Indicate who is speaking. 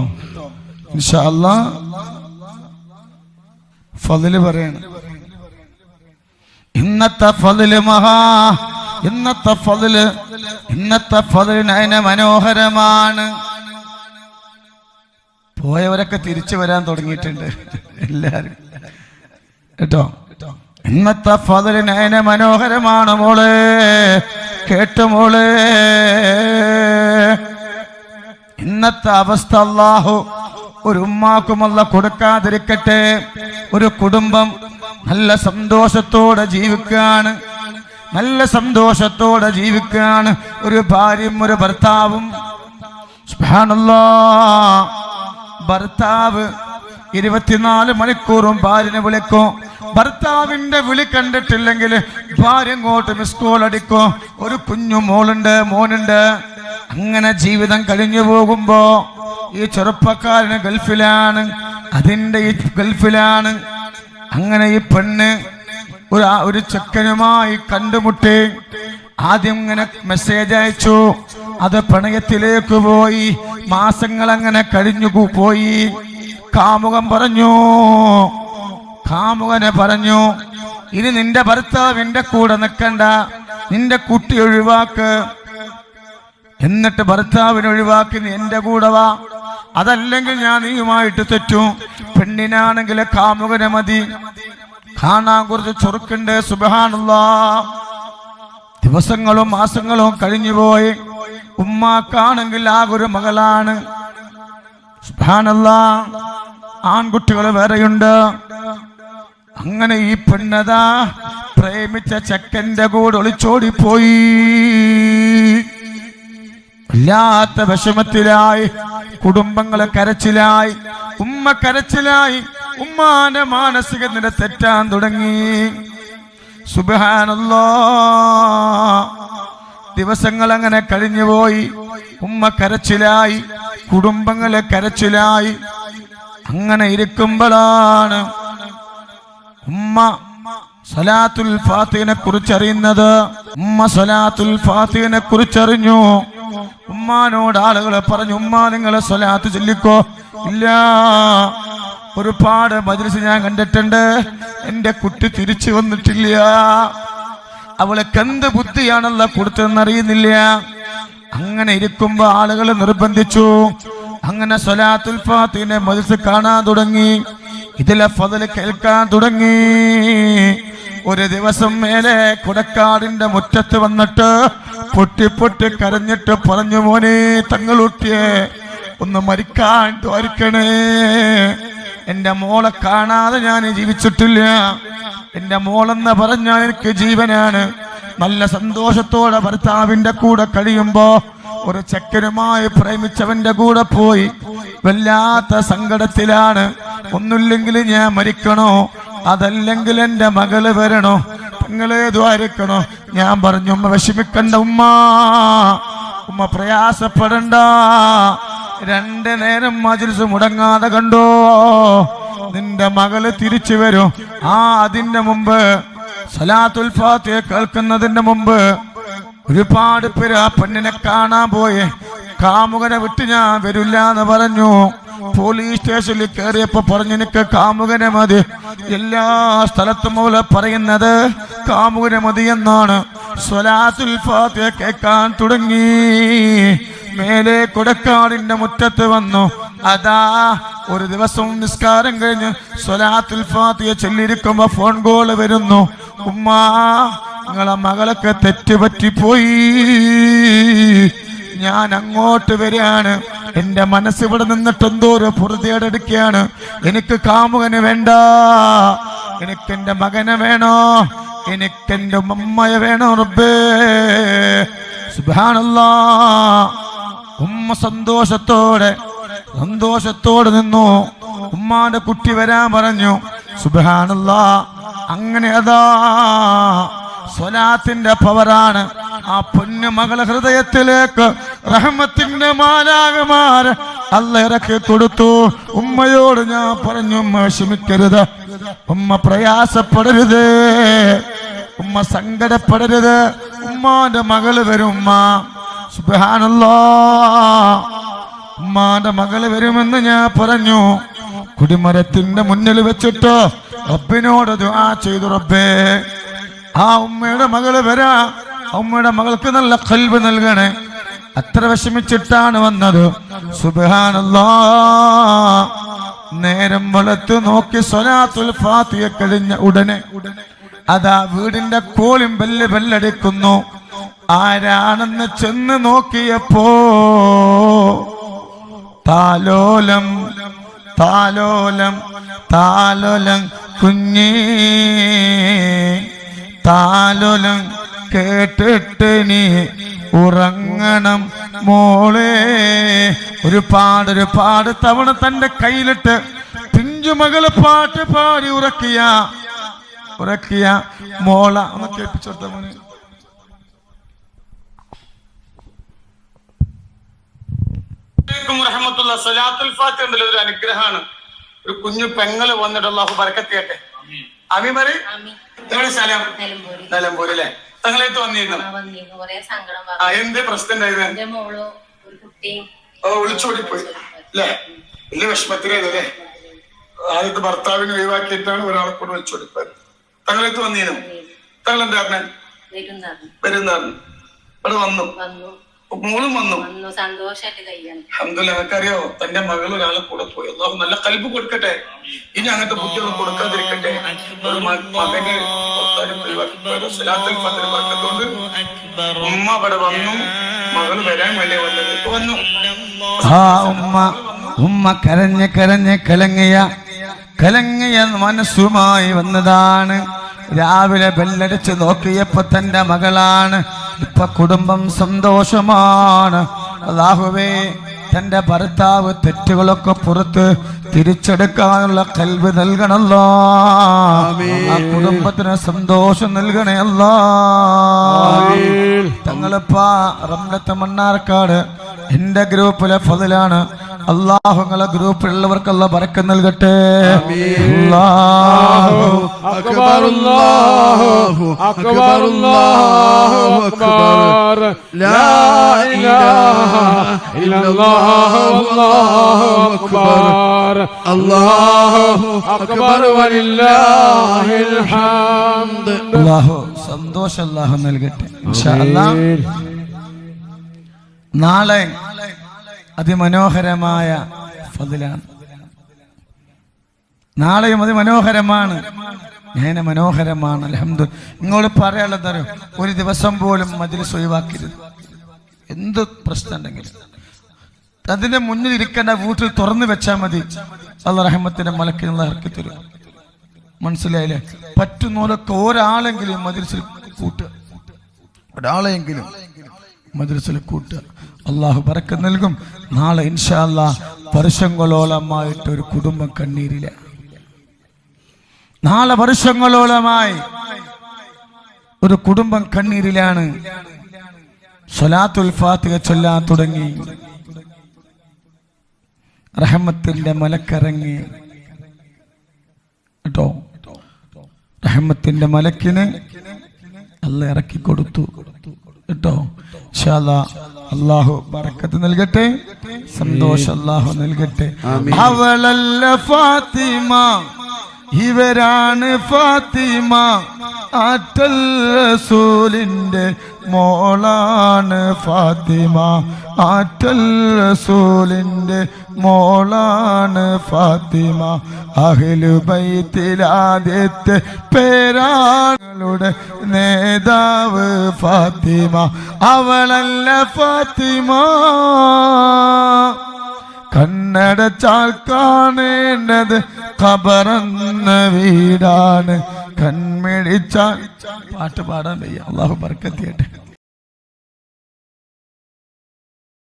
Speaker 1: ഇൻഷാ അല്ലാ ഫതിൽ പറയണം. ഇന്നത്തെ ഫതിൽ മഹാ ഇന്നത്തെ ഫതിൽ ഇന്നത്തെ ഫതിൽ മനോഹരമാണ്. പോയവരൊക്കെ തിരിച്ചു വരാൻ തുടങ്ങിയിട്ടുണ്ട്. എല്ലാരും. കേട്ടോ? ഇന്നത്തെ ഫതിലിനയന മനോഹരമാണ് മോളെ. കേട്ടു മോളെ? ഇന്നത്തെ അവസ്ഥ അള്ളാഹു ഒരു ഉമ്മാക്കുമല്ല കൊടുക്കാതിരിക്കട്ടെ. ഒരു കുടുംബം നല്ല സന്തോഷത്തോടെ ജീവിക്കാണ് നല്ല സന്തോഷത്തോടെ ജീവിക്കാണ് ഒരു ഭാര്യയും ഒരു ഭർത്താവും. ഭർത്താവ് ഇരുപത്തിനാല് മണിക്കൂറും ഭാര്യനെ വിളിക്കും. ഭർത്താവിന്റെ വിളി കണ്ടിട്ടില്ലെങ്കിൽ ഭാര്യ ഇങ്ങോട്ട് മിസ് കോൾ അടിക്കും. ഒരു കുഞ്ഞു മോളുണ്ട് മോനുണ്ട്. അങ്ങനെ ജീവിതം കഴിഞ്ഞു പോകുമ്പോ ഈ ചെറുപ്പക്കാരന് ഗൾഫിലാണ് അതിന്റെ ഈ ഗൾഫിലാണ്. അങ്ങനെ ഈ പെണ്ണ് ഒരു ഒരു ചെക്കനുമായി കണ്ടുമുട്ടി. ആദ്യം ഇങ്ങനെ മെസ്സേജ് അയച്ചു. അത് പ്രണയത്തിലേക്ക് പോയി. മാസങ്ങൾ അങ്ങനെ കഴിഞ്ഞു പോയി. കാമുകം പറഞ്ഞു കാമുകനെ പറഞ്ഞു ഇനി നിന്റെ ഭർത്താവിന്റെ കൂടെ നിൽക്കണ്ട നിന്റെ കുട്ടി ഒഴിവാക്ക്. എന്നിട്ട് ഭർത്താവിനെ ഒഴിവാക്കി നീ വാ. അതല്ലെങ്കിൽ ഞാൻ നീയുമായിട്ട് തെറ്റും. പെണ്ണിനാണെങ്കിൽ കാമുകനെ മതി. കാണാൻ കുറച്ച് ചൊറുക്കുണ്ട് സുബഹാനുള്ള ദിവസങ്ങളും മാസങ്ങളും കഴിഞ്ഞുപോയി ഉമ്മാക്കാണെങ്കിൽ ആ ഒരു മകളാണ്. സുബാനുള്ള ആൺകുട്ടികൾ വേറെയുണ്ട്. അങ്ങനെ ഈ പെണ്ണതാ പ്രേമിച്ച ചെക്കന്റെ കൂടെ ഒളിച്ചോടിപ്പോയി. വല്ലാത്ത വിഷമത്തിലായി കുടുംബങ്ങളെ കരച്ചിലായി ഉമ്മ കരച്ചിലായി ഉമ്മാന്റെ മാനസിക നില തെറ്റാൻ തുടങ്ങി. സുബാനല്ലോ ദിവസങ്ങൾ അങ്ങനെ കഴിഞ്ഞുപോയി ഉമ്മ കരച്ചിലായി കുടുംബങ്ങളെ കരച്ചിലായി അങ്ങനെ ഇരിക്കുമ്പോഴാണ് ഉമ്മ സലാത്തുൽ ഫാത്തിനെ കുറിച്ചറിയുന്നത്. ഉമ്മ സലാത്തുൽ ഫാത്തിനെ കുറിച്ചറിഞ്ഞു. ഉമ്മാനോട് ആളുകളെ പറഞ്ഞു ഉമ്മാ നിങ്ങളെ സ്വലാത്ത് ചൊല്ലിക്കോ. ഇല്ല. ഒരുപാട് മജിലിസ് ഞാൻ കണ്ടിട്ടുണ്ട്. എന്റെ കുട്ടി തിരിച്ചു വന്നിട്ടില്ല. അവൾക്ക് എന്ത് ബുദ്ധിയാണല്ല കൊടുത്തതെന്നറിയുന്നില്ല അങ്ങനെ ഇരിക്കുമ്പോ ആളുകൾ നിർബന്ധിച്ചു. അങ്ങനെ സ്വലാത്തുൽ ഫാത്തിനെ മദ്രസ് കാണാൻ തുടങ്ങി. ഇതിലെ ഫതിൽ കേൾക്കാൻ തുടങ്ങി. ഒരു ദിവസം മേലെ കുടക്കാടിന്റെ മുറ്റത്ത് വന്നിട്ട് പൊട്ടി പൊട്ടി കരഞ്ഞിട്ട് പറഞ്ഞു മോനെ തങ്ങളൂട്ടിയേ ഒന്ന് മരിക്കാൻ ദ്വാരിക്കണേ. എന്റെ മോളെ കാണാതെ ഞാൻ ജീവിച്ചിട്ടില്ല. എന്റെ മോളെന്ന് പറഞ്ഞാൽ എനിക്ക് ജീവനാണ്. നല്ല സന്തോഷത്തോടെ ഭർത്താവിന്റെ കൂടെ കഴിയുമ്പോ ഒരു ചക്കനുമായി പ്രേമിച്ചവന്റെ കൂടെ പോയി. വല്ലാത്ത സങ്കടത്തിലാണ്. ഒന്നുമില്ലെങ്കിൽ ഞാൻ മരിക്കണോ? അതല്ലെങ്കിൽ എന്റെ മകൾ വരണോ? നിങ്ങളെ ദ്വാരിക്കണോ? ഞാൻ പറഞ്ഞു ഉമ്മ വിഷമിക്കണ്ട ഉമ്മ. ഉമ്മ പ്രയാസപ്പെടണ്ട. രണ്ട് നേരം മജിൽസ് മുടങ്ങാതെ കണ്ടോ? നിന്റെ മകൾ തിരിച്ചു വരും. ആ അതിന്റെ മുമ്പ് സലാത്തുൽ ഫാത്തിഹ കേൾക്കുന്നതിന്റെ മുമ്പ് ഒരുപാട് പേര് ആ പെണ്ണിനെ കാണാൻ പോയെ. കാമുകനെ വിട്ട് ഞാൻ വരില്ല എന്ന് പറഞ്ഞു. പോലീസ് സ്റ്റേഷനിൽ കയറിയപ്പോ പറഞ്ഞു എനിക്ക് കാമുകനെ മതി. എല്ലാ സ്ഥലത്തും പോലെ പറയുന്നത് കാമുകനെ മതി എന്നാണ്. സ്വലാത്തുൽ ഫാത്തിഹ കേൾക്കാൻ തുടങ്ങി. മേലെ കൊടക്കാടിന്റെ മുറ്റത്ത് വന്നു. അതാ ഒരു ദിവസം നിസ്കാരം കഴിഞ്ഞ് സ്വലാത്തുൽ ഫാത്തിഹ ചൊല്ലിരിക്കുമ്പോ ഫോൺ കോൾ വരുന്നു. ഉമ്മാ നിങ്ങളെ മകളൊക്കെ തെറ്റുപറ്റിപ്പോയി. ഞാൻ അങ്ങോട്ട് വരികയാണ്. എന്റെ മനസ്സ് ഇവിടെ നിന്നിട്ട് എന്തോ ഒരു പുറത്തേടെടുക്കുകയാണ് എനിക്ക് കാമുകന് വേണ്ട. എനിക്ക് എന്റെ മകനെ വേണോ? എനിക്ക് എന്റെ ഉമ്മയെ വേണോ റബ്ബേ? ഉമ്മ സന്തോഷത്തോടെ സന്തോഷത്തോടെ നിന്നു. ഉമ്മാന്റെ കുട്ടി വരാൻ പറഞ്ഞു. സുബാനല്ല അങ്ങനെ അതാ സ്വലാത്തിന്റെ പവറാണ് ആ പൊന്നു മകളെ ഹൃദയത്തിലേക്ക് റഹ്മത്തിന്റെ മാലാകമാര് അല്ല ഇറക്കി കൊടുത്തു. ഉമ്മയോട് ഞാൻ പറഞ്ഞു ഉമ്മ വിഷമിക്കരുത്. ഉമ്മ പ്രയാസപ്പെടരുത്. ഉമ്മ സങ്കടപ്പെടരുത്. ഉമ്മാന്റെ മകൾ വരും ഉമ്മ. ഉമ്മാന്റെ മകൾ വരുമെന്ന് ഞാൻ പറഞ്ഞു. കുടിമരത്തിന്റെ മുന്നിൽ വെച്ചിട്ട് റബ്ബിനോട് ദുആ ചെയ്തു റബ്ബേ ആ ഉമ്മയുടെ മകൾ വരാ. ഉമ്മയുടെ മകൾക്ക് നല്ല കൽവ് നൽകണേ. അത്ര വിഷമിച്ചിട്ടാണ് വന്നത്. സുബാനല്ലോ നേരം വളർത്തു നോക്കി സ്വലാത്തുൽ ഫാത്തിയ കഴിഞ്ഞ ഉടനെ അതാ വീടിന്റെ കോളിം ബെല്ല് ബെല്ലടിക്കുന്നു. ആരാണെന്ന് ചെന്ന് നോക്കിയപ്പോ താലോലം താലോലം താലോലം കുഞ്ഞേ താലോലം കേട്ടിട്ട് നീ ഉറങ്ങണം മോളെ. ഒരുപാട് ഒരുപാട് തവണ തന്റെ കയ്യിലിട്ട് പിഞ്ചുമകൾ പാട്ട് പാടി ഉറക്കിയ. ഉറക്കിയ. മോള ഒന്ന് കേൾപ്പിച്ചോർത്ത മോനെ.
Speaker 2: ഫാത്തിഹ ഉണ്ടല്ലോ ഒരു അനുഗ്രഹമാണ്. ഒരു കുഞ്ഞു പെങ്ങൾ വന്നിട്ടുള്ള ബർക്കത്തിയട്ടെ അമി പറ
Speaker 3: ആമി.
Speaker 2: എവിടെ സ്ഥലം
Speaker 3: നിലമ്പൂര്
Speaker 2: അല്ലേ? തങ്ങളേത്ത് വന്നിരുന്നു.
Speaker 3: ആ
Speaker 2: എന്ത് പ്രശ്നം ഉണ്ടായിരുന്നു? ഓ വിളിച്ചോടിപ്പോയി. അല്ലേ? വലിയ വിഷമത്തിലല്ലേ ആദ്യത്തെ ഭർത്താവിനെ ഒഴിവാക്കിയിട്ടാണ് ഒരാളെ കൂടെ വിളിച്ചോടിപ്പോയത്. തങ്ങളേത്ത് വന്നിരുന്നു. തങ്ങൾ എന്താ പറഞ്ഞു വരുന്നു അവിടെ വന്നു. മോളും വന്നു.
Speaker 3: വന്നു. സന്തോഷായിട്ട് കയ്യാണ്
Speaker 2: അഹമ്മദില്ല നിനക്കറിയോ തന്റെ മകൾ ഒരാളെ കൂടെ പോയി. അള്ളാഹു നല്ല കൽബ് കൊടുക്കട്ടെ. ഇനി അങ്ങനത്തെ ബുദ്ധിയൊന്നും കൊടുക്കാതിരിക്കട്ടെ. ഒരു മകന് ഉമ്മ അവിടെ വന്നു. മകൾ വരാൻ വേണ്ടി വന്നത് വന്നു.
Speaker 1: ആ ഉമ്മ. ഉമ്മ കരഞ്ഞ് കരഞ്ഞ് കലങ്ങിയ കലങ്ങിയ മനസ്സുമായി വന്നതാണ്. രാവിലെ ബെല്ലടിച്ച് നോക്കിയപ്പോ തന്റെ മകളാണ്. ഇപ്പൊ കുടുംബം സന്തോഷമാണ്. അള്ളാഹുവേ തന്റെ ഭർത്താവ് തെറ്റുകളൊക്കെ പുറത്ത് തിരിച്ചെടുക്കാനുള്ള കൽവ് നൽകണല്ലോ. ആ കുടുംബത്തിന് സന്തോഷം നൽകണയല്ലോ തങ്ങളിപ്പാ റംലത്തെ മണ്ണാർക്കാട് എന്റെ ഗ്രൂപ്പിലെ ഫതിലാണ്. അള്ളാഹുങ്ങളെ ഗ്രൂപ്പിലുള്ളവർക്കുള്ള വരക്കം നൽകട്ടെ.
Speaker 4: അള്ളാഹു അക്ബർ അള്ളാഹു അക്ബർ أكبر لا إله إلا الله والله أكبر الله أكبر ولله الحمد
Speaker 1: അള്ളാഹു സന്തോഷം അള്ളാഹു നൽകട്ടെ ഇൻഷാ അല്ലാഹ്. നാളെ അതിമനോഹരമായ ഫതിലാണ് നാളെയും അതിമനോഹരമാണ് ഞാൻ മനോഹരമാണ് അലഹമ്മദ് നിങ്ങളോട് പറയാനുള്ളത് അറിയോ? ഒരു ദിവസം പോലും മജ്ലിസ് ഒഴിവാക്കരുത്. എന്ത് പ്രശ്നം ഉണ്ടെങ്കിലും. അതിന്റെ മുന്നിൽ ഇരിക്കേണ്ട വീട്ടിൽ തുറന്നു വെച്ചാൽ മതി. അള്ള റഹ്മത്തിന്റെ മലക്കിനുള്ള ഇറക്കി തരും. മനസ്സിലായില്ലേ? പറ്റുന്നോലൊക്കെ ഒരാളെങ്കിലും മദ്രസിൽ കൂട്ടുക. ഒരാളെങ്കിലും മദ്രസിൽ കൂട്ടുക. അള്ളാഹു പറക്കം നൽകും. നാളെ ഇൻഷാല്ല വർഷങ്ങളോളമായിട്ട് ഒരു കുടുംബം കണ്ണീരില്ല നാളെ വർഷങ്ങളോളമായി ഒരു കുടുംബം കണ്ണീരിലാണ്. സ്വലാത്തുൽ ഫാത്തിഹ ചൊല്ലാൻ തുടങ്ങി. റഹമത്തിന്റെ മലക്കിറങ്ങി. കേട്ടോ? റഹമത്തിന്റെ മലക്കിന് അല്ല ഇറക്കി കൊടുത്തു. കേട്ടോ? അള്ളാഹു ബറക്കത്ത് നൽകട്ടെ. സന്തോഷം അള്ളാഹു നൽകട്ടെ. അവളല്ല ഫാത്തിമ. ഇവരാണ് ഫാത്തിമ ആറ്റൽ റസൂലിന്റെ മോളാണ് ഫാത്തിമ ആറ്റൽ റസൂലിന്റെ മോളാണ് ഫാത്തിമ അഹിലു ബൈത്തിലാദ്യത്തെ പേരാളുടെ നേതാവ് ഫാത്തിമ. അവളല്ല ഫാത്തിമ. കണ്ണടച്ചാൽ കാണേണ്ടത് ഖബറന്ന വീടാണ്. കൺമിടിച്ചാൽ പാട്ട് പാടാൻ വയ്യ. അള്ളാഹു ബർക്കത്തിയട്ടെ